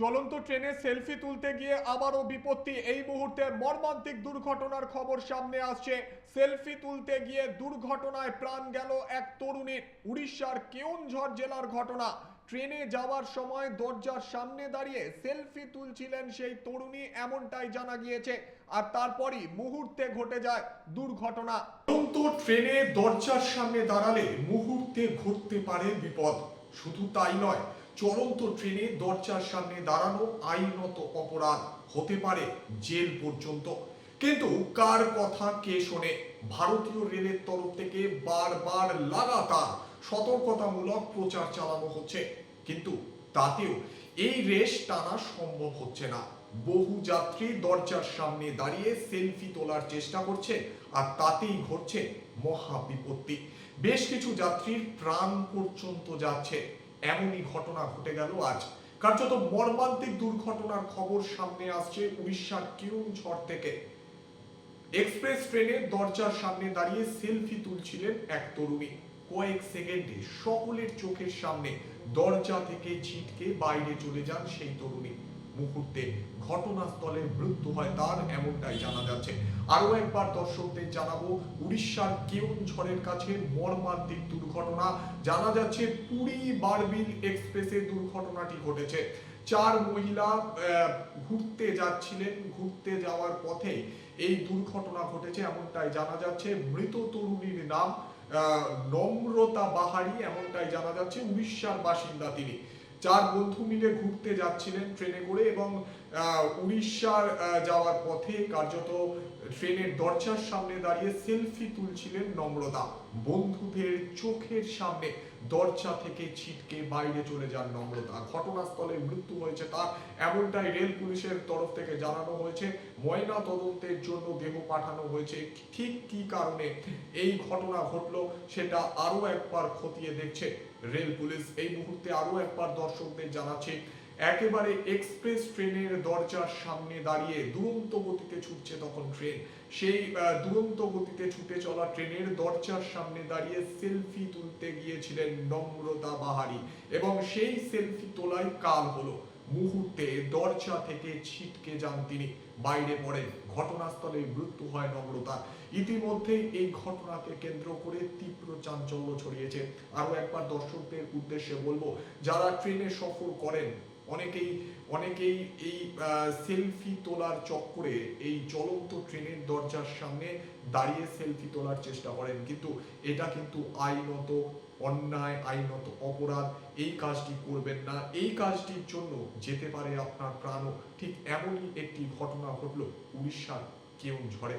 চলন্ত ট্রেনে সেলফি তুলতে গিয়ে আবারও বিপত্তি। এই মুহূর্তে মর্মান্তিক দুর্ঘটনার খবর সামনে আসছে। সেলফি তুলতে গিয়ে দুর্ঘটনায় প্রাণ গেল এক তরুণীর। উড়িষ্যার কেওনঝড় জেলার ঘটনা। ট্রেনে যাওয়ার সময় দরজার সামনে দাঁড়িয়ে সেলফি তুলছিলেন সেই তরুণী, এমনটাই জানা গিয়েছে। আর তারপরই মুহূর্তে ঘটে যায় দুর্ঘটনা। চলন্ত ট্রেনে দরজার সামনে দাঁড়ালে মুহূর্তে ঘটতে পারে বিপদ। শুধু তাই নয় চলন্ত ট্রেনে দরজার সামনে দাঁড়ানো আইনত অপরাধ হতে পারে জেল পর্যন্ত। কিন্তু কার কথা কে শোনে? ভারতীয় রেলের তরফ থেকে বারবার লাগাতার সতর্কতামূলক প্রচার চালানো হচ্ছে। কিন্তু তাতেও এই রেশ টানা সম্ভব হচ্ছে না। বহু যাত্রী দরজার সামনে দাঁড়িয়ে সেলফি তোলার চেষ্টা করছে আর তাতেই ঘটছে মহা বিপত্তি। বেশ কিছু যাত্রীর প্রাণ পর্যন্ত যাচ্ছে। এমনই ঘটনা ঘটে গেল আজ। কার্যত মর্মান্তিক দুর্ঘটনার খবর সামনে আসছে উড়িষ্যার কেউনঝড় থেকে। এক্সপ্রেস ট্রেনের দরজার সামনে দাঁড়িয়ে সেলফি তুলছিলেন এক তরুণী। কয়েক সেকেন্ডে সকলের চোখের সামনে দরজা থেকে ছিটকে বাইরে চলে যান সেই তরুণী। মুহূর্তে ঘটনাস্থলে মৃত্যু হয় তার এমনটাই জানা যাচ্ছে। আরও একবার দর্শকদের জানাব, উড়িষ্যার কেওনঝড়ের কাছে মর্মান্তিক দুর্ঘটনা। জানা যাচ্ছে পুরী বারবিল এক্সপ্রেসে দুর্ঘটনাটি ঘটেছে। চার মহিলা ঘুরতে যাচ্ছিলেন। ঘুরতে যাওয়ার পথে এই দুর্ঘটনা ঘটেছে, এমনটাই জানা যাচ্ছে। মৃত তরুণীর নাম নম্রতা বাহারি, এমনটাই জানা যাচ্ছে। উড়িষ্যার বাসিন্দা তিনি। চার বন্ধু মিলে ঘুরতে যাচ্ছিলেন ট্রেনে করে এবং উড়িষ্যার যাওয়ার পথে কার্যত ট্রেনের দরজার সামনে দাঁড়িয়ে সেলফি তুলছিলেন নম্রতা। বন্ধুদের চোখের সামনে দরজা থেকে ছিটকে বাইরে চলে যান নম্রতা। ঘটনাস্থলে মৃত্যু হয়েছে তার, এমনটাই রেল পুলিশের তরফ থেকে জানানো হয়েছে। ময়না তদন্তের জন্য দেহ পাঠানো হয়েছে। ঠিক কি কারণে এই ঘটনা ঘটলো, সেটা আরও একবার খতিয়ে দেখছে রেল পুলিশ। এই মুহূর্তে আরও একবার দর্শকদের জানাচ্ছে একেবারে এক্সপ্রেস ট্রেনের দরজার সামনে দাঁড়িয়ে দুরন্ত গতিতে ছুটছে তখন ট্রেন সেই দুরন্ত গতিতে ছুটে চলা ট্রেনের দরজার সামনে দাঁড়িয়ে সেলফি তুলতে গিয়েছিলেন নম্রতা বাহারি এবং সেই সেলফি তোলাই কাল হলো। মুহূর্তে দরজা থেকে ছিটকে যান তিনি। বাইরে পড়েন। ঘটনাস্থলে মৃত্যু হয় নম্রতা। ইতিমধ্যেই এই ঘটনাকে কেন্দ্র করে তীব্র চাঞ্চল্য ছড়িয়েছে। আরও একবার দর্শকদের উদ্দেশ্যে বলব, যারা ট্রেনে সফর করেন অনেকেই অনেকেই এই সেলফি তোলার চক্করে এই চলন্ত ট্রেনের দরজার সামনে দাঁড়িয়ে সেলফি তোলার চেষ্টা করেন। কিন্তু এটা কিন্তু আইনত অন্যায়, আইনত অপরাধ। এই কাজটি করবেন না। এই কাজটির জন্য যেতে পারে আপনার প্রাণও। ঠিক এমনই একটি ঘটনা ঘটলো উড়িষ্যার কেউ ঝড়ে